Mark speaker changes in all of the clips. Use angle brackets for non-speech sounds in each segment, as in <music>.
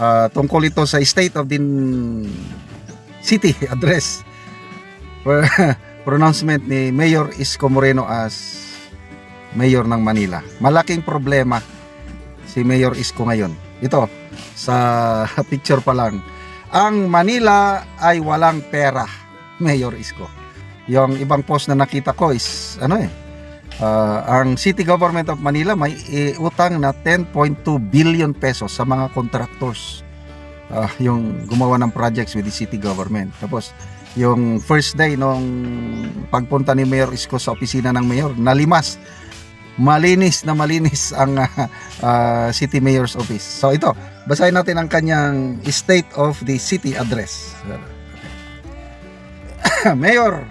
Speaker 1: ah, tungkol ito sa State of the City <laughs> Address. <laughs> Pronouncement ni Mayor Isko Moreno as Mayor ng Manila. Malaking problema si Mayor Isko ngayon. Ito, sa <laughs> picture pa lang. Ang Manila ay walang pera, Mayor Isko. Yung ibang post na nakita ko is, ano eh, ah, ang City Government of Manila may utang na 10.2 billion pesos sa mga contractors. Ah, yung gumawa ng projects with the city government. Tapos, yung first day nung pagpunta ni Mayor Isko sa opisina ng Mayor, nalimas. Malinis na malinis ang ah, ah, City Mayor's Office. So ito, basahin natin ang kanyang State of the City Address. <coughs> Mayor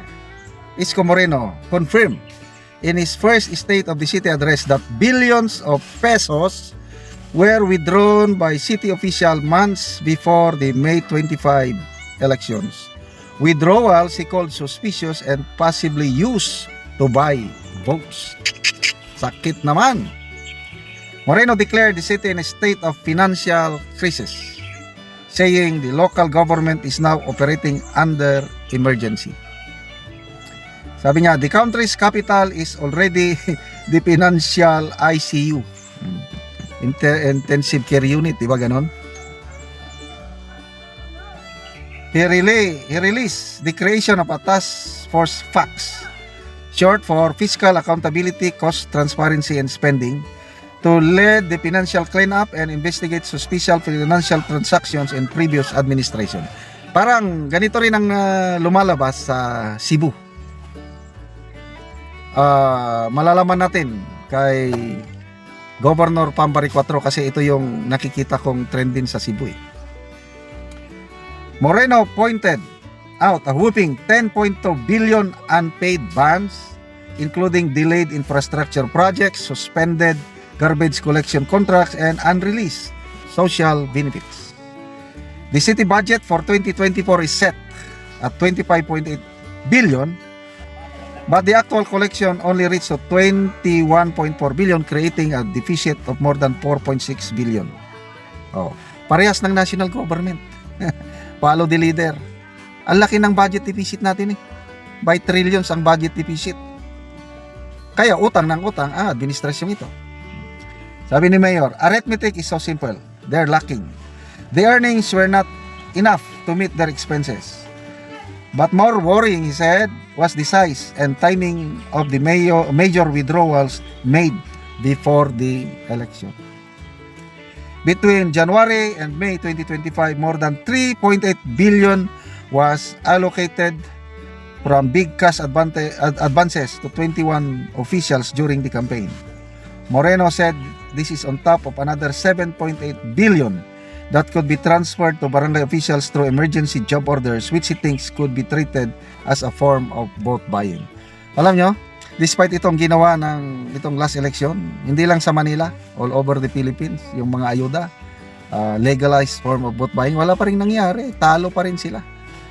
Speaker 1: Isko Moreno confirmed in his first State of the City Address that billions of pesos were withdrawn by city official months before the May 25 elections. Withdrawals he called suspicious and possibly used to buy votes. Sakit naman. Moreno declared the city in a state of financial crisis, saying the local government is now operating under emergency. Sabi niya, the country's capital is already <laughs> the financial ICU. Inter- intensive care unit, di ba ganon? He, relay, he released the creation of a task force FACS, short for Fiscal Accountability, Cost Transparency and Spending, to lead the financial cleanup and investigate suspicious financial transactions in previous administration. Parang ganito rin ang ah, lumalabas sa Cebu. Ah, malalaman natin kay Governor Pambari 4 kasi ito yung nakikita kong trend din sa Cebu eh. Moreno pointed out a whooping 10.2 billion unpaid bonds including delayed infrastructure projects, suspended garbage collection contracts and unreleased social benefits. The city budget for 2024 is set at 25.8 billion but the actual collection only reached to 21.4 billion creating a deficit of more than 4.6 billion. Oh, parehas ng national government. <laughs> Follow the leader. Ang laki ng budget deficit natin eh. By trillions ang budget deficit. Kaya utang ng utang ang administrasyon ito. Sabi ni Mayor, arithmetic is so simple. They're lacking. The earnings were not enough to meet their expenses. But more worrying, he said, was the size and timing of the mayo- major withdrawals made before the election. Between January and May 2025, more than 3.8 billion was allocated from big cash advances to 21 officials during the campaign. Moreno said this is on top of another 7.8 billion that could be transferred to barangay officials through emergency job orders which he thinks could be treated as a form of vote buying. Alam nyo, despite itong ginawa ng itong last election, hindi lang sa Manila, all over the Philippines, yung mga ayuda, uh, legalized form of vote buying, wala pa rin nangyari. Talo pa rin sila.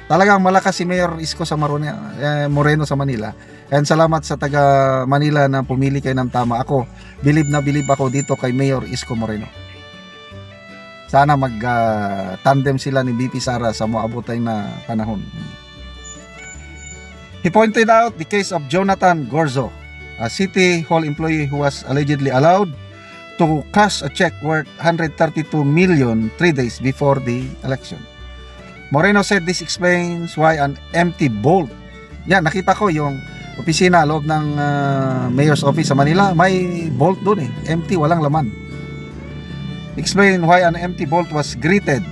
Speaker 1: Talagang malakas si Mayor Isko sa Marone, eh, Moreno sa Manila. And salamat sa taga Manila na pumili kayo ng tama. Ako, bilib na bilib ako dito kay Mayor Isko Moreno. Sana mag-tandem sila ni BP Sara sa maabotay na panahon. He pointed out the case of Jonathan Gorzo, a City Hall employee who was allegedly allowed to cash a check worth 132 million three days before the election. Moreno said this explains why an empty vault. Yan, nakita ko yung opisina loob ng ah, mayor's office sa Manila. May vault doon eh. Empty, walang laman. Explain why an empty vault was greeted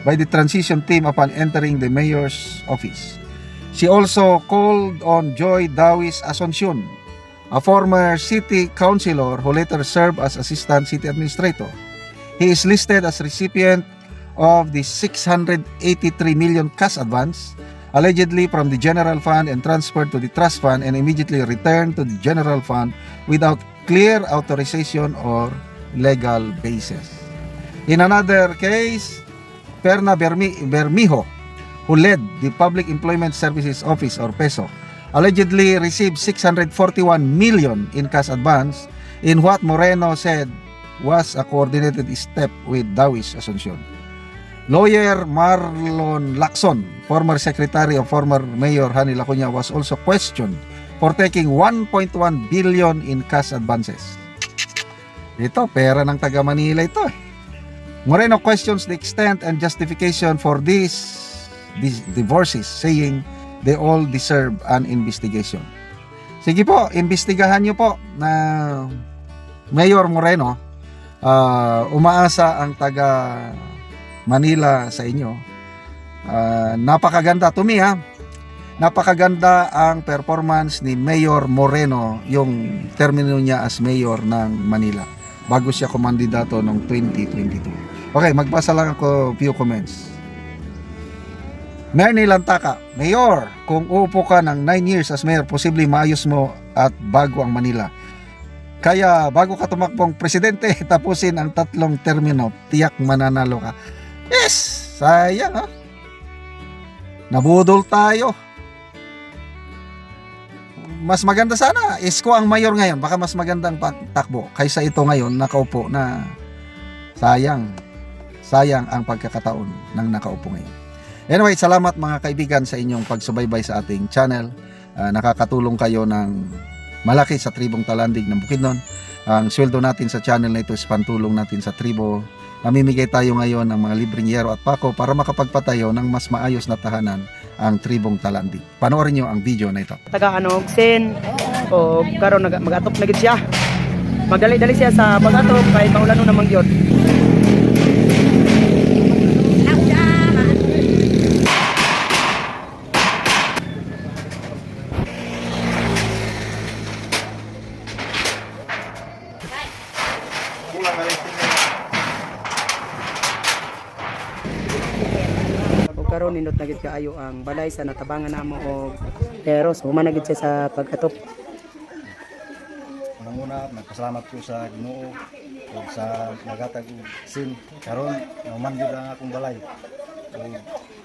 Speaker 1: by the transition team upon entering the mayor's office. She also called on Joy Dawis Asuncion, a former city councilor who later served as assistant city administrator. He is listed as recipient of the 683 million cash advance allegedly from the general fund and transferred to the trust fund and immediately returned to the general fund without clear authorization or legal basis. In another case, Perna Bermi- Bermijo, who led the Public Employment Services Office or PESO, allegedly received 641 million in cash advance in what Moreno said was a coordinated step with Dawish Asuncion. Lawyer Marlon Lacson, former secretary of former Mayor Hani Lacuna was also questioned for taking 1.1 billion in cash advances. Ito, pera ng taga Manila ito. eh. Moreno questions the extent and justification for these, these divorces, saying they all deserve an investigation. Sige po, imbestigahan nyo po na Mayor Moreno, ah, umaasa ang taga Manila sa inyo. Ah, napakaganda to me ha. Napakaganda ang performance ni Mayor Moreno yung termino niya as mayor ng Manila bago siya kumandidato noong 2022. Okay, magbasa lang ako few comments. Merny Lantaka, Mayor, kung uupo ka ng 9 years as mayor, posibleng maayos mo at bago ang Manila. Kaya bago ka tumakbong presidente, <laughs> tapusin ang tatlong termino, tiyak mananalo ka. Yes! Sayang ha? Nabudol tayo. Mas maganda sana, isko ang mayor ngayon. Baka mas magandang takbo kaysa ito ngayon nakaupo na sayang. Sayang ang pagkakataon ng nakaupo ngayon. Anyway, salamat mga kaibigan sa inyong pagsubaybay sa ating channel. Ah, nakakatulong kayo ng malaki sa tribong talandig ng Bukidnon. Ang sweldo natin sa channel na ito is pantulong natin sa tribo. Namimigay tayo ngayon ng mga libreng yero at pako para makapagpatayo ng mas maayos na tahanan ang tribong talandig. Panoorin nyo ang video na ito.
Speaker 2: taga ano sin o karon magatop na siya magdali-dali siya sa pag-atop kay maulano namang gyud karon nindot na gid kaayo ang balay sa natabangan namo og pero human na gid siya sa pag-atop
Speaker 3: Unang-una, nagpasalamat ko sa Ginoo o sa nagatag og sin karon naman gyud ang akong balay. O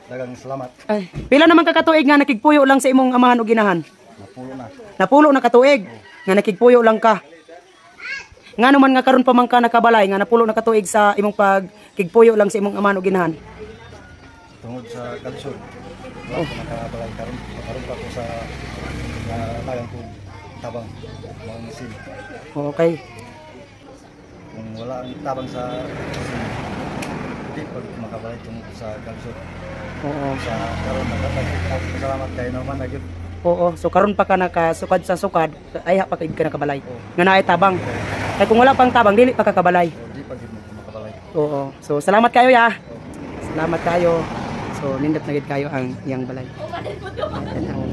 Speaker 3: dagang salamat
Speaker 2: Ay, pila naman ka katuig nga nakigpuyo lang sa imong amahan o ginahan?
Speaker 3: napulo na.
Speaker 2: Napulo na katuig nga nakigpuyo lang ka. Nga naman nga karon pa man ka nakabalay nga napulo na katuig sa imong pagkigpuyo lang sa imong amahan o ginahan.
Speaker 3: Tungod sa kalisod. Wala ko nakabalay karon. Karon pa ko sa nalagang ko tabang mga sin.
Speaker 2: Okay.
Speaker 3: Kung wala ang tabang sa sin, hindi pa makabalay tungod sa kalisod.
Speaker 2: Oo.
Speaker 3: Sa karon nagatag ako salamat kay naman na gyud.
Speaker 2: Oo. So karon pa ka nakasukad sa sukad, ay pa ka nakabalay.
Speaker 3: Oo.
Speaker 2: Nga naay tabang. Kay kung wala pang tabang dili pa ka kabalay.
Speaker 3: O di pa gyud mo makabalay.
Speaker 2: Oo. So salamat kayo ya. Salamat kayo. So nindot na gid kayo ang iyang balay. Yan ang